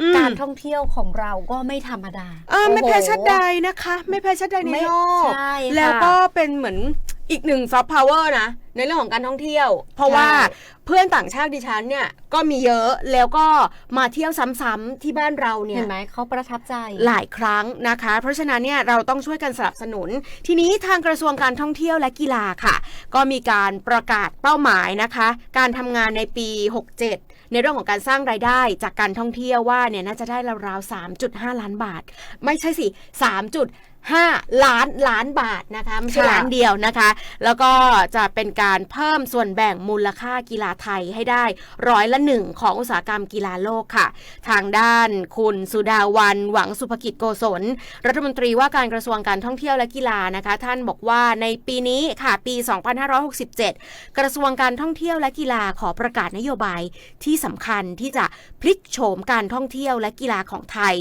อืมการท่องเที่ยวของเราก็ไม่ธรรมดาเออไม่โโหแพ้ชาติใดนะคะ ไม่แพ้ชาติใดในไม่โลกใช่ค่ะแล้วก็เป็นเหมือนอีกหนึ่งซอฟต์พาวเวอร์นะในเรื่องของการท่องเที่ยว เพราะใช่ว่าเพื่อนต่างชาติดิฉันเนี่ยก็มีเยอะแล้วก็มาเที่ยวซ้ำๆที่บ้านเราเนี่เห็ยนไหมเขาประทับใจหลายครั้งนะคะ เพราะฉะนั้นเนี่ยเราต้องช่วยกันสนับสนุน ทีนี้ทางกระทรวงการท่องเที่ยวและกีฬาค่ะ ก็มีการประกาศเป้าหมายนะคะ การทำงานในปี 67ในเรื่องของการสร้างรายได้จากการท่องเที่ยวว่าเนี่ยน่าจะได้ราวๆ 3.5 ล้านบาท ไม่ใช่สิ 3.5 ล้านล้านบาทนะคะ ไม่ใช่ค่ะล้านเดียวนะคะ แล้วก็จะเป็นการเพิ่มส่วนแบ่งมูลค่ากีฬาไทยให้ได้ร้อยละหนึ่งของอุตสาหกรรมกีฬาโลกค่ะ ทางด้านคุณสุดาวันหวังสุภกิจโกศลรัฐมนตรีว่าการกระทรวงการท่องเที่ยวและกีฬานะคะ ท่านบอกว่าในปีนี้ค่ะปี 2567 กระทรวงการท่องเที่ยวและกีฬาขอประกาศนโยบายที่สำคัญที่จะพลิกโฉมการท่องเที่ยวและกีฬาของไทย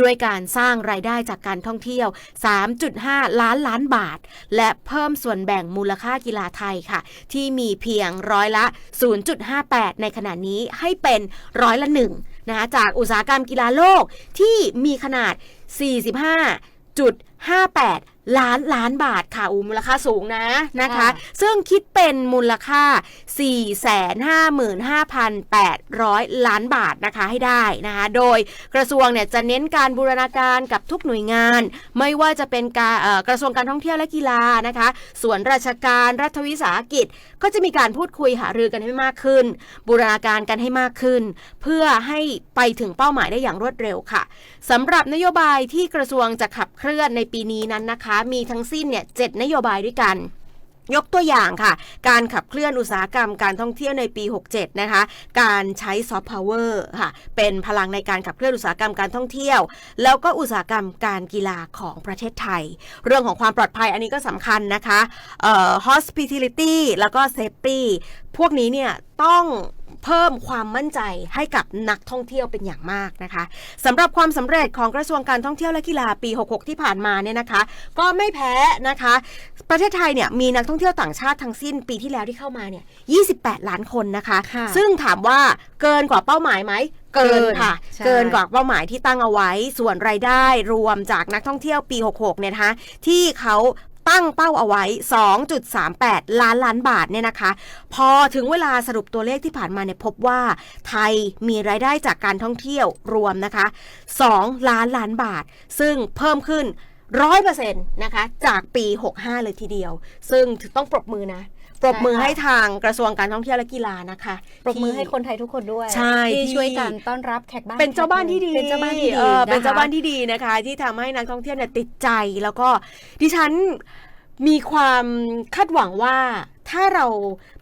ด้วยการสร้างรายได้จากการท่องเที่ยว 3.5 ล้านล้านบาท และเพิ่มส่วนแบ่งมูลค่ากีฬาไทยค่ะที่มีเพียงร้อยละ 0.58 ในขณะนี้ให้เป็นร้อยละหนึ่งนะคะจากอุตสาหกรรมกีฬาโลกที่มีขนาด 45.58 ล้านล้านบาทค่ะอูมูลค่าสูงนะนะคะค่ะซึ่งคิดเป็นมูลค่า 455,800 ล้านบาทนะคะให้ได้นะคะ โดยกระทรวงเนี่ยจะเน้นการบูรณาการกับทุกหน่วยงาน ไม่ว่าจะเป็นการเอ่อกระทรวงการท่องเที่ยวและกีฬานะคะส่วนราชการรัฐวิสาหกิจ ก็จะมีการพูดคุยหารือกันให้มากขึ้น บูรณาการกันให้มากขึ้น เพื่อให้ไปถึงเป้าหมายได้อย่างรวดเร็วค่ะสำหรับนโยบายที่กระทรวงจะขับเคลื่อนในปีนี้นั้นนะคะมีทั้งสิ้นเนี่ยเจ็ดนโยบายด้วยกันยกตัวอย่างค่ะ การขับเคลื่อนอุตสาหกรรมการท่องเที่ยวในปี 67 นะคะ การใช้ซอฟต์พาวเวอร์ค่ะ เป็นพลังในการขับเคลื่อนอุตสาหกรรมการท่องเที่ยว แล้วก็อุตสาหกรรมการกีฬาของประเทศไทย เรื่องของความปลอดภัยอันนี้ก็สำคัญนะคะเอ่อ hospitality แล้วก็ safety พวกนี้เนี่ยต้องเพิ่มความมั่นใจให้กับนักท่องเที่ยวเป็นอย่างมากนะคะสำหรับความสำเร็จของกระทรวงการท่องเที่ยวและกีฬาปี 66 ที่ผ่านมาเนี่ยนะคะ ก็ไม่แพ้นะคะ ประเทศไทยเนี่ยมีนักท่องเที่ยวต่างชาติทั้งสิ้นปีที่แล้วที่เข้ามาเนี่ย 28 ล้านคนนะคะค่ะซึ่งถามว่าเกินกว่าเป้าหมายไหมเกินค่ะใช่เกินกว่าเป้าหมายที่ตั้งเอาไว้ ส่วนรายได้รวมจากนักท่องเที่ยวปี 66 เนี่ยนะคะที่เขา ตั้งเป้าเอาไว้ 2.38 ล้านล้านบาทเนี่ยนะคะ พอถึงเวลาสรุปตัวเลขที่ผ่านมาเนี่ยพบว่า ไทยมีรายได้จากการท่องเที่ยวรวมนะคะ 2 ล้านล้านบาท ซึ่งเพิ่มขึ้น ร้อยเปอร์เซ็นต์นะคะ จากปี 65 เลยทีเดียว ซึ่งต้องปรบมือนะ ปรบมือใช่ค่ะให้ทางกระทรวงการท่องเที่ยวและกีฬานะคะ ปรบมือให้ที่คนไทยทุกคนด้วย ใช่ที่ที่ช่วยกันต้อนรับแขกบ้านเป็นเจ้าบ้านที่ดีเป็นเจ้าบ้านที่ดีเออเป็นเจ้าบ้านนะคะที่ดีนะคะ ที่ทำให้นักท่องเที่ยวเนี่ยติดใจแล้วก็ดิฉันมีความคาดหวังว่าถ้าเรา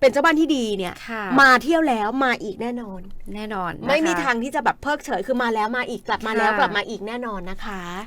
เป็นเจ้าบ้านที่ดีเนี่ยค่ะมาเที่ยวแล้วมาอีกแน่นอน แน่นอนนะคะไม่มีทางที่จะแบบเพิกเฉยคือมาแล้วมาอีกกลับมาแล้วค่ะกลับมาอีกแน่นอนนะคะ